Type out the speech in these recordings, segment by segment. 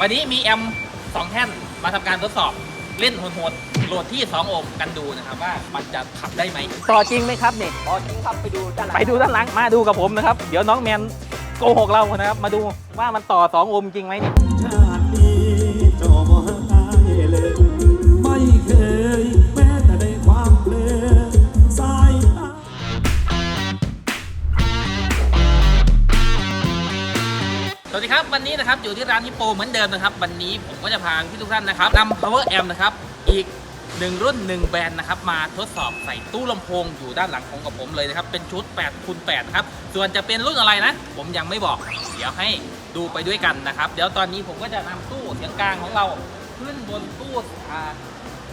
วันนี้มีแอมสองแท่นมาทำการทดสอบเล่นโหดๆโหลดที่ 2 โอห์มกันดูนะครับว่ามันจะขับได้ไหมต่อจริงไหมครับนี่อ๋อจริงครับไปดูด้านหลังไปดูด้านหลังมาดูกับผมนะครับ เดี๋ยวน้องแมนโกหกเรานะครับ มาดูว่ามันต่อ 2 โอห์มจริงไหมนี่ชาตินี้เนะครับอยู่ที่ร้านฮิปโปเหมือนเดิมนะครับ วันนี้ผมก็จะพาพี่ทุกท่านนะครับนำ power amp นะครับอีกหนึ่งรุ่นหนึ่งแบรนด์นะครับมาทดสอบใส่ตู้ลำโพงอยู่ด้านหลังของกับผมเลยนะครับเป็นชุด8คูณ8นะครับส่วนจะเป็นรุ่นอะไรนะ ผมยังไม่บอก เดี๋ยวให้ดูไปด้วยกันนะครับ เดี๋ยวตอนนี้ผมก็จะนำตู้เสียงกลางของเราขึ้นบนตู้อ่า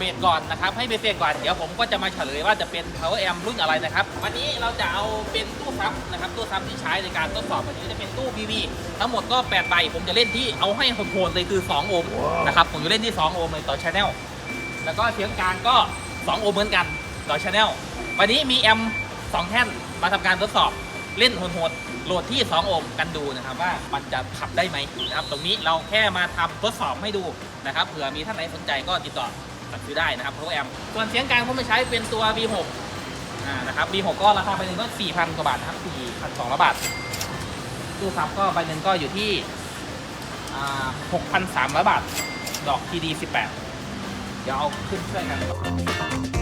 เบสก่อนนะครับให้เบสเบสก่อนเดี๋ยวผมก็จะมาเฉลยว่าจะเป็น power amp รุ่นอะไรนะครับวันนี้เราจะเอาเป็นตู้ซับนะครับตู้ซับที่ใช้ในการทดสอบวันนี้จะเป็นตู้ PV ทั้งหมดก็8ใบผมจะเล่นที่เอาให้โหดๆเลยคือ 2 โอห์มนะครับผมจะเล่นที่ 2 โอห์มเลยต่อชแนลแล้วก็เสียงกลางก็ 2 โอห์มเหมือนกันต่อชแนลวันนี้มีแอมสองแท่นมาทำการทดสอบเล่นโหดๆโหลดที่ 2 โอห์มกันดูนะครับว่ามันจะขับได้ไหมนะครับตรงนี้เราแค่มาทำทดสอบให้ดูนะครับเผื่อมีท่านไหนสนใจก็ติดต่อ สั่งซื้อได้นะครับ Power Amp ส่วนเสียงกลางผมไปใช้เป็นตัว V6 อ่านะครับ V6 ก็ราคาใบหนึ่งก็4,000กว่าบาทนะครับ4,200บาทตู้ซับก็ใบหนึ่งก็อยู่ที่อ่า6,300 บาท ดอก TD 18 เดี๋ยวเอาขึ้นช่วยกัน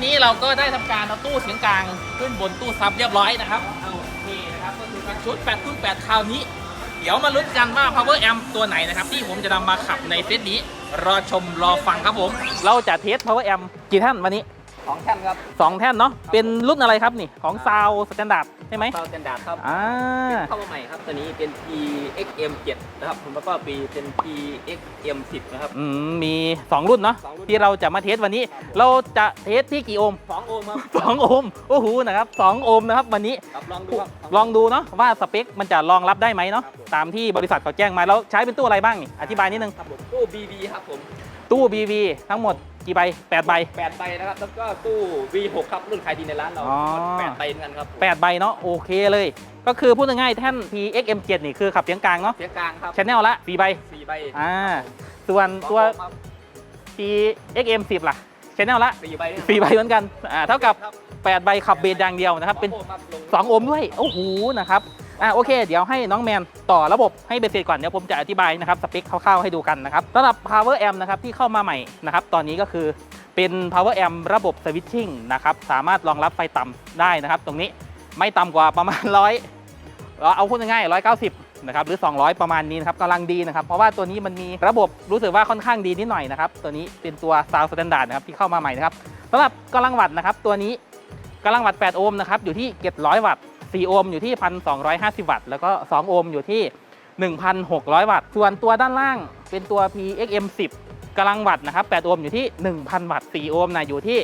นนี้เราก็ได้ทำการเอาตู้เสียงกลางขึ้นบนตู้ซับเรียบร้อยนะครับเอาโอเคนะครับก็คือเป็นชุด8คูณ8คราวนี้ เดี๋ยวมาลุ้นกันว่า power amp ตัวไหนนะครับ ที่ผมจะนำมาขับในเซตนี้ รอชมรอฟังครับผม เราจะเทส power amp กี่ท่านวันนี้ของแท่นครับ2แท่นเนาะเป็นรุ่นอะไรครับนี่ของ Sound Standard ใช่ไหมเตาสแตนดาร์ดครับอ่าเข้ามาใหม่ครับตัวนี้เป็น PXM 7นะครับผมแล้วก็ปีเป็น PXM 10นะครับอืมมี 2 รุ่นเนาะสองรุ่นที่เราจะมาเทสวันนี้ เราจะเทสที่กี่โอห์ม2โอห์มครับ2โอห์มโอ้โหนะครับ2โอห์มนะครับวันนี้ครับลองดูครับลองดูเนาะว่าสเปคมันจะรองรับได้ไหมเนาะครับผมตามที่บริษัทเขาแจ้งมาแล้วใช้เป็นตู้อะไรบ้างนี่อธิบายนิดนึงครับผมตู้ BB ครับผม ตู้ BV ทั้งหมดกี่ใบ8ใบ 8ใบนะครับแล้วก็ตู้ V6 ครับรุ่นขายดีในร้านเราอ๋อ แปดใบเหมือนกันครับผม8ใบเนาะโอเคเลย ก็คือพูดง่ายๆแท่น PXM7 นี่คือขับเสียงกลางเนาะเสียงกลางครับชแนลละ4ใบสี่ใบอ่าส่วนสองตัวโอห์มครับ PXM10 ล่ะชแนลละสี่ใบเนี่ย4ใบเหมือนกันอ่าเท่ากับครับ 8 ใบขับเบสอย่างเดียวนะครับเป็น สองโอห์มครับลง2โอห์มด้วย โอ้โหนะครับ อะโอเค เดี๋ยวให้น้องแมนต่อระบบให้เบสเสร็จก่อน เดี๋ยวผมจะอธิบายนะครับสเปคคร่าวๆให้ดูกันนะครับสำหรับ power amp นะครับที่เข้ามาใหม่นะครับตอนนี้ก็คือเป็น power amp ระบบ switching นะครับสามารถรองรับไฟต่ำได้นะครับ ตรงนี้ไม่ต่ำกว่าประมาณร้อยเอาพูดง่ายๆ190นะครับหรือ 200 ประมาณนี้นะครับกำลังดีนะครับ เพราะว่าตัวนี้มันมีระบบรู้สึกว่าค่อนข้างดีนิดหน่อยนะครับ ตัวนี้เป็นตัว sound standard นะครับที่เข้ามาใหม่นะครับสำหรับกำลังวัตต์นะครับตัวนี้กำลังวัตต์8โอห์มนะครับอยู่ที่700วัตต์ 4 โอห์มอยู่ที่ 1,250 วัตต์ แล้วก็ 2 โอห์มอยู่ที่ 1,600 วัตต์ ส่วนตัวด้านล่างเป็นตัว PXM 10กำลังวัตต์นะครับ 8 โอห์มอยู่ที่ 1,000 วัตต์ 4 โอห์มนะอยู่ที่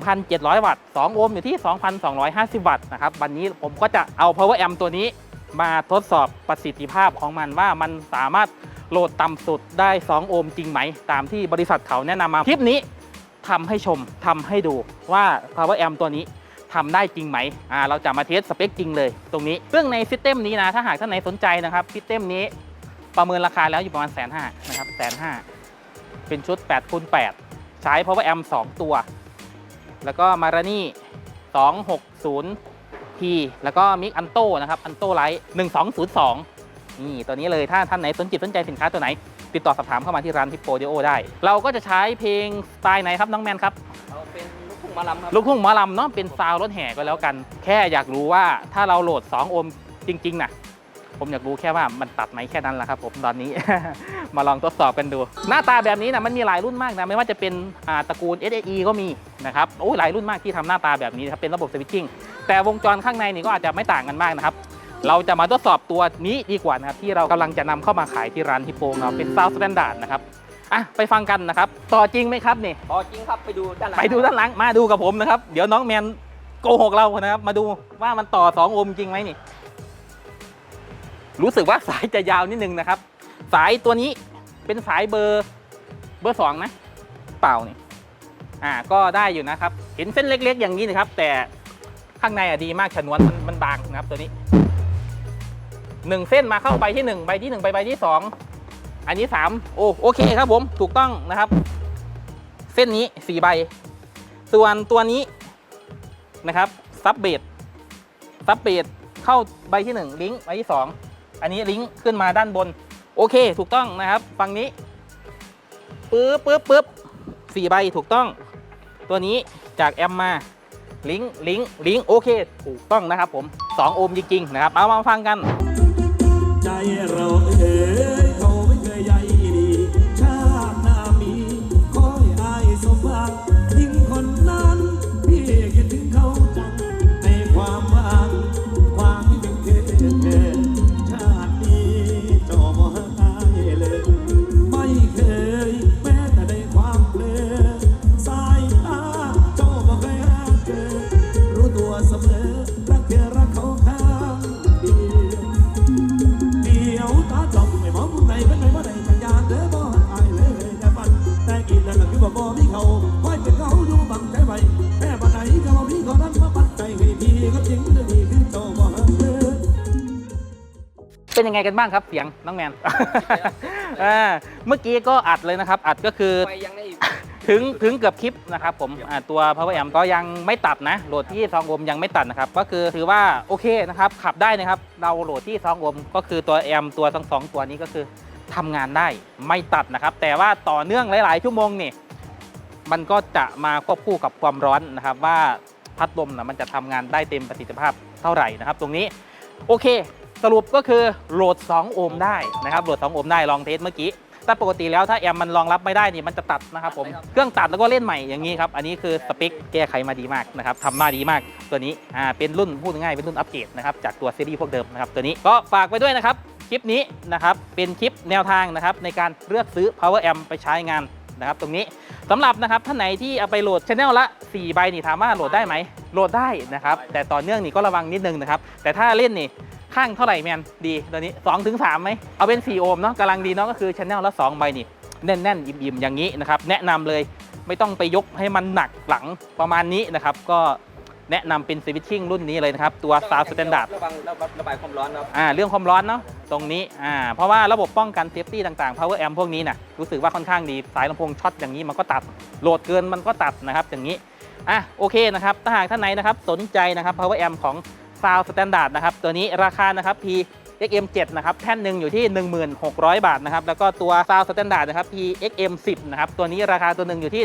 1,700 วัตต์ 2 โอห์มอยู่ที่ 2,250 วัตต์นะครับ วันนี้ผมก็จะเอา power amp ตัวนี้มาทดสอบประสิทธิภาพของมันว่ามันสามารถโหลดต่ำสุดได้ 2 โอห์มจริงไหม ตามที่บริษัทเขาแนะนำมา คลิปนี้ทำให้ชมทำให้ดูว่า power amp ตัวนี้ ทำได้จริงไหมอ่าเราจะมาเทสสเปคจริงเลยตรงนี้ซึ่งในซิสเต็มนี้นะถ้าหากท่านไหนสนใจนะครับซิสเต็มนี้ประเมินราคาแล้วอยู่ประมาณแสนห้านะครับแสนห้าเป็นชุด8คูณ8ใช้ power amp 2ตัว แล้วก็มารานี่260 T แล้วก็มิกอันโตนะครับอันโตไลท์1202 นี่ตัวนี้เลยถ้าท่านไหนสนจิตสนใจสินค้าตัวไหน ติดต่อสอบถามเข้ามาที่ร้านทิปโปดิโอได้ เราก็จะใช้เพลงสไตล์ไหนครับ น้องแมนครับ หมาลำครับ ลูกทุ่งหมอลำเนาะเป็นซาวด์รถแห่ก็แล้วกัน แค่อยากรู้ว่าถ้าเราโหลด 2 โอห์มจริง ๆนะผมอยากรู้แค่ว่ามันตัดไหมแค่นั้นแหละครับผมตอนนี้ มาลองทดสอบกันดู หน้าตาแบบนี้นะมันมีหลายรุ่นมากนะไม่ว่าจะเป็นอ่าตระกูล SSE ก็มีนะครับโอ้ยหลายรุ่นมากที่ทำหน้าตาแบบนี้นะครับเป็นระบบสวิตชิ่งแต่วงจรข้างในนี่ก็อาจจะไม่ต่างกันมากนะครับ เราจะมาทดสอบตัวนี้ดีกว่านะครับที่เรากำลังจะนำเข้ามาขายที่ร้านฮิปโปเราเป็นซาวด์สแตนดาร์ดนะครับ อะไปฟังกันนะครับ ต่อจริงไหมครับนี่พอจริงครับไปดูด้านหลังไปดูด้านหลังมาดูกับผมนะครับ เดี๋ยวน้องแมนโกหกเรานะครับ มาดูว่ามันต่อ2โอห์มจริงไหมนี่ รู้สึกว่าสายจะยาวนิดนึงนะครับ สายตัวนี้เป็นสายเบอร์เบอร์สองนะเปล่านี่อ่าก็ได้อยู่นะครับ เห็นเส้นเล็ก ๆ อย่างนี้นะครับ แต่ข้างในอะดีมากฉนวนมันมันบางนะครับตัวนี้หนึ่งเส้นมาเข้าใบที่หนึ่งใบที่หนึ่งไปใบที่สอง อันนี้สามโอโอเคครับผมถูกต้องนะครับ เส้นนี้สี่ใบ ส่วนตัวนี้นะครับซับเบดซับเบดเข้าใบที่หนึ่งลิงก์ใบที่สองอันนี้ลิงก์ขึ้นมาด้านบน โอเค ถูกต้องนะครับ ฝั่งนี้ปึ๊บปึ๊บปึ๊บสี่ใบถูกต้อง ตัวนี้จากแอมมาลิงก์ลิงก์ลิงก์โอเค ถูกต้องนะครับผม 2 โอห์มจริง ๆ นะครับ เอามาฟังกันใจเราเอ เสมอรักเธอรักเขาข้างเดียวเดียวตาจอมไม่มองมุมไหนเป็นไรว่าไหนสัญญาณเด้อบ่อายเลยแต่มันแต่กินแล้วก็คือบ่บ่มีเขาคอยเป็นเขาอยู่บังใจไว้แม่บันไหนก็บ่มีเขานั้นมาปัดใจให้พี่ก็จริงเรื่องนี้คือเจ้าบ่ฮักเลยเป็นยังไงกันบ้างครับเสียงน้องแมน เมื่อกี้ก็อัดเลยนะครับ อัดก็คือไฟยังได้ ถึงถึงเกือบคลิปนะครับผมอ่าตัว Power Amp ก็ยังไม่ตัดนะโหลดที่ซองโอห์มยังไม่ตัดนะครับก็คือถือว่าโอเคนะครับขับได้นะครับเราโหลดที่ซองโอห์มก็คือตัวแอมตัวทั้งสองตัวนี้ก็คือทำงานได้ไม่ตัดนะครับ แต่ว่าต่อเนื่องหลาย ๆ ชั่วโมงนี่มันก็จะมาควบคู่กับความร้อนนะครับ ว่าพัดลมนะมันจะทำงานได้เต็มประสิทธิภาพเท่าไหร่นะครับ ตรงนี้โอเค สรุปก็คือโหลด 2 โอห์มได้นะครับโหลด 2 โอห์มได้ลองเทสเมื่อกี้ แต่ปกติแล้วถ้าแอมมันรองรับไม่ได้นี่มันจะตัดนะครับผมเครื่องตัดแล้วก็เล่นใหม่อย่างนี้ครับอันนี้คือสเปคแก้ไขมาดีมากนะครับทำมาดีมากตัวนี้อ่าเป็นรุ่นพูดง่ายๆเป็นรุ่นอัปเกรดนะครับจากตัวซีรีส์พวกเดิมนะครับตัวนี้ก็ฝากไปด้วยนะครับคลิปนี้นะครับเป็นคลิปแนวทางนะครับในการเลือกซื้อ power amp ไปใช้งานนะครับตรงนี้สำหรับนะครับท่านไหนที่เอาไปโหลดชแนลละ4ใบนี่ถามว่าโหลดได้ไหมโหลดได้นะครับแต่ต่อเนื่องนี่ก็ระวังนิดนึงนะครับแต่ถ้าเล่นนี่ ข้างเท่าไหร่แมนดีตัวนี้2ถึง3ไหมเอาเป็น 4 โอห์มเนาะกำลังดีเนาะก็คือชแนลละ2ใบนี่แน่นๆ อิ่มๆ อย่างนี้นะครับ แนะนำเลยไม่ต้องไปยกให้มันหนักหลังประมาณนี้นะครับ ก็แนะนำเป็นสวิตชิ่งรุ่นนี้เลยนะครับ ตัว Sound Standard ระวังระบายความร้อนนะครับอ่าเรื่องความร้อนเนาะตรงนี้อ่าเพราะว่าระบบป้องกันเซฟตี้ต่างๆ power amp พวกนี้นะรู้สึกว่าค่อนข้างดีสายลำโพงช็อตอย่างนี้มันก็ตัดโหลดเกินมันก็ตัดนะครับอย่างนี้อะโอเคนะครับถ้าหากท่านไหนนะครับสนใจนะครับ power amp ของ Sound Standard นะครับตัวนี้ราคานะครับ P XM7 นะครับแท่นหนึ่งอยู่ที่ 1600 บาทนะครับแล้วก็ตัว Sound Standard นะครับ P XM10 นะครับตัวนี้ราคาตัวหนึ่งอยู่ที่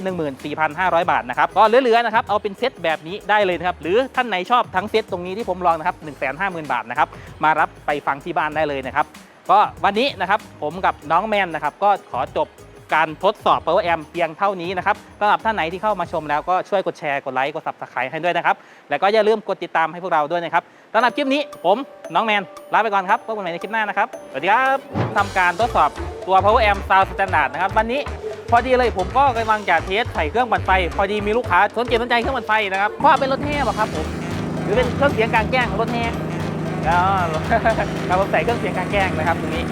14,500 บาทนะครับก็เหลือๆนะครับเอาเป็นเซตแบบนี้ได้เลยนะครับหรือท่านไหนชอบทั้งเซตตรงนี้ที่ผมลองนะครับ 150,000 บาทนะครับมารับไปฟังที่บ้านได้เลยนะครับก็วันนี้นะครับผมกับน้องแมนนะครับก็ขอจบ การทดสอบ Power Amp เพียงเท่านี้นะครับสำหรับท่านไหนที่เข้ามาชมแล้วก็ช่วยกดแชร์ กดไลค์ กด Subscribe ให้ด้วยนะครับ แล้วก็อย่าลืมกดติดตามให้พวกเราด้วยนะครับสำหรับคลิปนี้ผมน้องแมนลาไปก่อนครับพบกันใหม่ในคลิปหน้านะครับ สวัสดีครับทำการทดสอบตัว Power Amp Sound Standard นะครับวันนี้พอดีเลยผมก็กำลังจะเทสใส่เครื่องปั่นไฟ พอดีมีลูกค้าสนใจสนใจเครื่องปั่นไฟนะครับเพราะว่าเป็นรถแห่ป่ะครับผมหรือเป็นเครื่องเสียงกลางแจ้งของรถแห่อ๋อครับผมใส่เครื่องเสียงกลางแจ้งนะครับตรงนี้